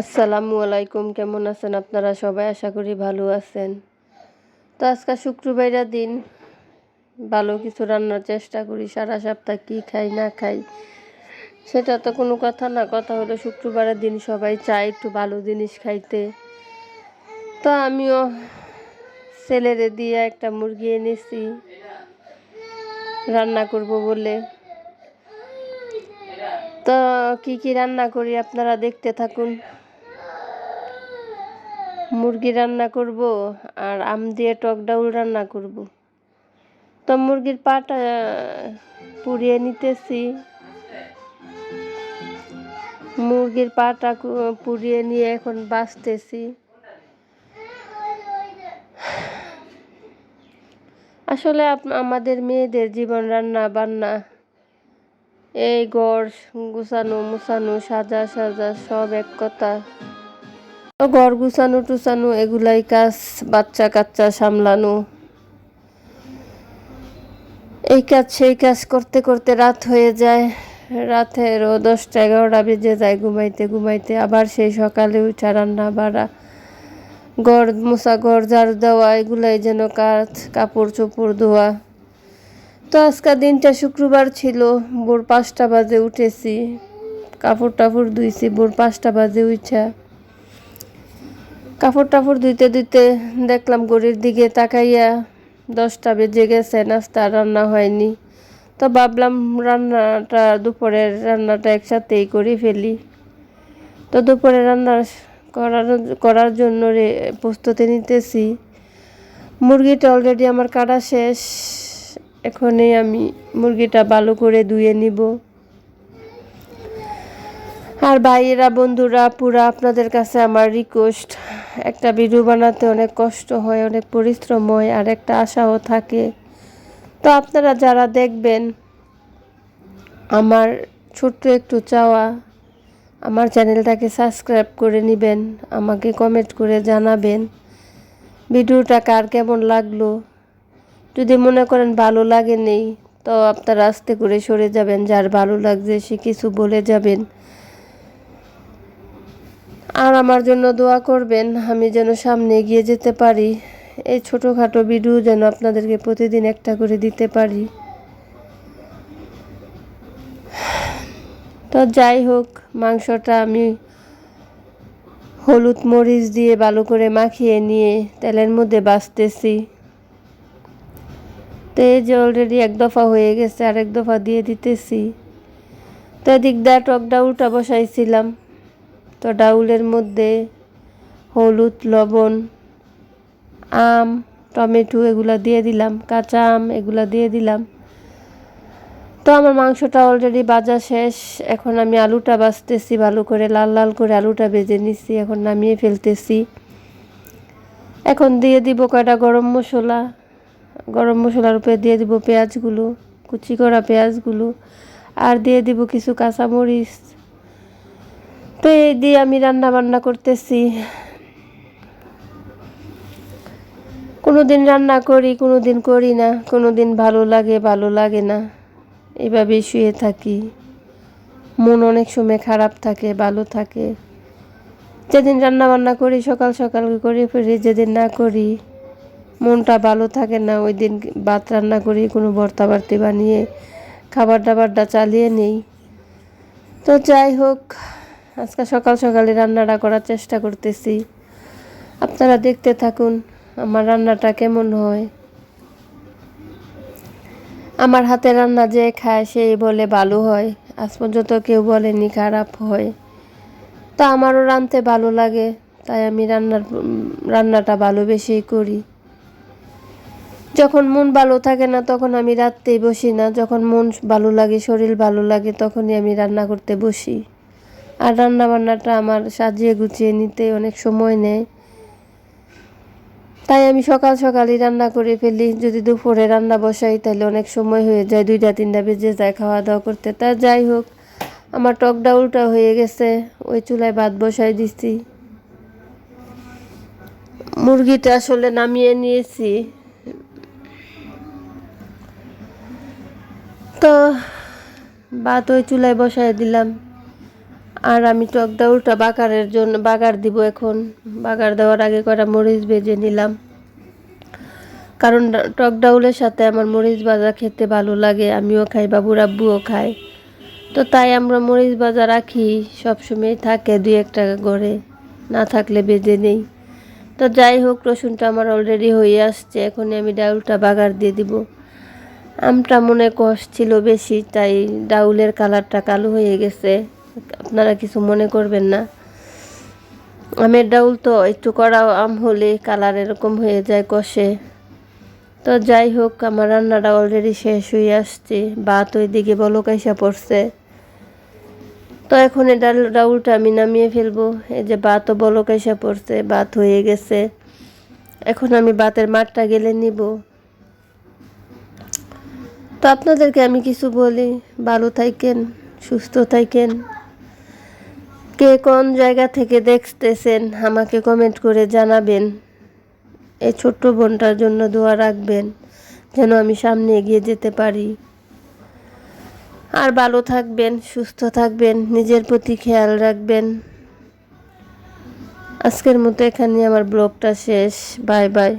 আসসালামু আলাইকুম, কেমন আছেন আপনারা? সবাই আশা করি ভালো আছেন। তো আজকে শুক্রবারের দিন ভালো কিছু রান্নার চেষ্টা করি, সারা সপ্তাহ কী খাই, না খাই। সেটা তো কোনো কথা না, কথা হলো শুক্রবারের দিন সবাই চায় একটু ভালো জিনিস খাইতে। তো আমিও ছেলেরে দিয়ে একটা মুরগি এনেছি, রান্না করব বলে। তো কি কি রান্না করি আপনারা দেখতে থাকুন। মুরগি রান্না করব আর আম দিয়ে টক ডাউল রান্না করব। তো মুরগির পাটা পুড়িয়ে নিতেছি। মুরগির পাটা পুড়িয়ে নিয়ে এখন বাঁচতেছি। আসলে আমাদের মেয়েদের জীবন রান্না বান্না, এই গড় গুছানো, মুছানো, সাজা সাজা, সব এক কথা। ঘর গুছানো টুছানো, এগুলাই কাজ, বাচ্চা কাচ্চা সামলানো। এই কাজ, সেই কাজ করতে করতে রাত হয়ে যায়। রাতেরও দশটা এগারোটা বেজে যায় ঘুমাইতে ঘুমাইতে। আবার সেই সকালে উঠা, রান্না বাড়া গড় মোছা, ঘর ঝাড়ু দেওয়া, এগুলাই যেন কাজ, কাপড় চোপড় ধোয়া। তো আজকাল দিনটা শুক্রবার ছিল, ভোর পাঁচটা বাজে উঠেছি। কাপড় টাপড় ধুইছি, ভোর পাঁচটা বাজে উঠা কাপড় টাপড় ধুইতে ধুইতে দেখলাম গড়ির দিকে তাকাইয়া দশটা বেজে গেছে, নাস্তা রান্না হয়নি। তো ভাবলাম রান্নাটা, দুপুরের রান্নাটা একসাথেই করে ফেলি। তো দুপুরে রান্না করার করার জন্য রে প্রস্তুতি নিতেছি। মুরগিটা অলরেডি আমার কাটা শেষ। এখনই আমি মুরগিটা ভালো করে ধুয়ে নিব। আর ভাইয়েরা, বন্ধুরা পুরা আপনাদের কাছে আমার রিকোয়েস্ট একটা ভিডিও বানাতে অনেক কষ্ট হয়, অনেক পরিশ্রম হয়, আর একটা আশাও থাকে। তো আপনারা যারা দেখবেন আমার ছোট্ট একটু চাওয়া, আমার চ্যানেলটাকে সাবস্ক্রাইব করে নেবেন, আমাকে কমেন্ট করে জানাবেন, ভিডিওটা কার কেমন লাগল? যদি মনে করেন ভালো লাগে নেই তো আপনারা আস্তে করে সরে যাবেন, যার ভালো লাগছে সে কিছু বলে যাবেন। আর আমার জন্য দোয়া করবেন, আমি যেন সামনে এগিয়ে যেতে পারি। এই ছোটোখাটো ভিডিও যেন আপনাদেরকে প্রতিদিন একটা করে দিতে পারি। তো যাই হোক, মাংসটা আমি হলুদ মরিচ দিয়ে ভালো করে মাখিয়ে নিয়ে তেলের মধ্যে বাছতেছি তো এই যে অলরেডি এক দফা হয়ে গেছে আর এক দফা দিয়ে দিতেছি। তো এদিক দা টক ডাউলটা বসাইছিলাম। তো ডাউলের মধ্যে হলুদ, লবণ, আম, টমেটো এগুলো দিয়ে দিলাম, কাঁচা আম এগুলো দিয়ে দিলাম। তো আমার মাংসটা অলরেডি বাজা শেষ, এখন আমি আলুটা বাছতেছি ভালো করে, লাল লাল করে আলুটা বেজে নিচ্ছি এখন নামিয়ে ফেলতেছি। এখন দিয়ে দিব কয়টা গরম মশলা, গরম মশলার উপরে দিয়ে দিব পেঁয়াজগুলো, কুচি করা পেঁয়াজগুলো, আর দিয়ে দিব কিছু কাঁচামরিচ তো এই দিয়ে আমি রান্না বান্না করতেছি। কোনো দিন রান্না করি কোনো দিন করি না। কোনো দিন ভালো লাগে ভালো লাগে না। এভাবে শুয়ে থাকি। মন অনেক সময় খারাপ থাকে, ভালো থাকে। যেদিন রান্না বান্না করি, সকাল সকাল করে ফিরি যেদিন না করি, মনটা ভালো থাকে না। ওই দিন ভাত রান্না করি, কোনো ভর্তা বার্তি বানিয়ে, খাবার দাবারটা চালিয়ে নেই। তো যাই হোক আজকে সকাল সকালে রান্নাটা করার চেষ্টা করতেছি। আপনারা দেখতে থাকুন আমার রান্নাটা কেমন হয়। আমার হাতে রান্না যে খায় সেই বলে ভালো হয়। আজ পর্যন্ত কেউ বলেনি খারাপ হয়। তা আমারও রাঁধতে ভালো লাগে, তাই আমি রান্নার, রান্নাটা ভালোবেসেই করি। যখন মন ভালো থাকে না তখন আমি রাত্রেই বসি না, যখন মন ভালো লাগে, শরীর ভালো লাগে তখনই আমি রান্না করতে বসি। আর রান্না বান্নাটা আমার সাজিয়ে গুছিয়ে নিতে অনেক সময় নেয়। তাই আমি সকাল সকালই রান্না করে ফেলি। যদি দুপুরে রান্না বসাই, তাহলে অনেক সময় হয়ে যায়। দুইটা, তিনটা বেজে যায় খাওয়া দাওয়া করতে। তা যাই হোক, আমার টক ডাউলটা হয়ে গেছে। ওই চুলায় ভাত বসাই দিচ্ছি মুরগিটা আসলে নামিয়ে নিয়েছি। তো ভাত ওই চুলায় বসাই দিলাম। আর আমি টক ডাউলটা বাগারের জন্য, বাগার দিব এখন। বাগার দেওয়ার আগে কটা মরিচ ভেজে নিলাম। কারণ টক ডাউলের সাথে আমার মরিচ ভাজা খেতে ভালো লাগে, আমিও খাই, বাবুর আব্বুও খায়। তো তাই আমরা মরিচ ভাজা রাখি, সবসময় থাকে দুই একটা ঘরে, না থাকলে বেজে নেই। তো যাই হোক, রসুনটা আমার অলরেডি হয়ে আসছে, এখনই আমি ডাউলটা বাগার দিয়ে দিব। আমটা মনে কষ ছিল বেশি, তাই ডাউলের কালারটা কালো হয়ে গেছে। আপনারা কিছু মনে করবেন না। আমের ডাউল তো একটু কড়া আম হলে কালার এরকম হয়ে যায় কষে। তো যাই হোক, আমার রান্নাটা অলরেডি শেষ হয়ে আসছে। ভাত ওইদিকে বলকাইসা পড়ছে। তো এখন এই ডাল ডাউলটা আমি নামিয়ে ফেলব। এই যে ভাতও বলকাইসা পড়ছে, ভাত হয়ে গেছে। এখন আমি ভাতের মাঠটা গেলে নিব। তো আপনাদেরকে আমি কিছু বলি। ভালো থাকেন, সুস্থ থাকেন। কে কোন জায়গা থেকে দেখতেছেন, আমাকে কমেন্ট করে জানাবেন। এই ছোট্ট বোনটার জন্য দোয়া রাখবেন, যেন আমি সামনে এগিয়ে যেতে পারি। আর ভালো থাকবেন, সুস্থ থাকবেন, নিজের প্রতি খেয়াল রাখবেন। আজকের মতো এখানে আমার ব্লগটা শেষ। Bye bye.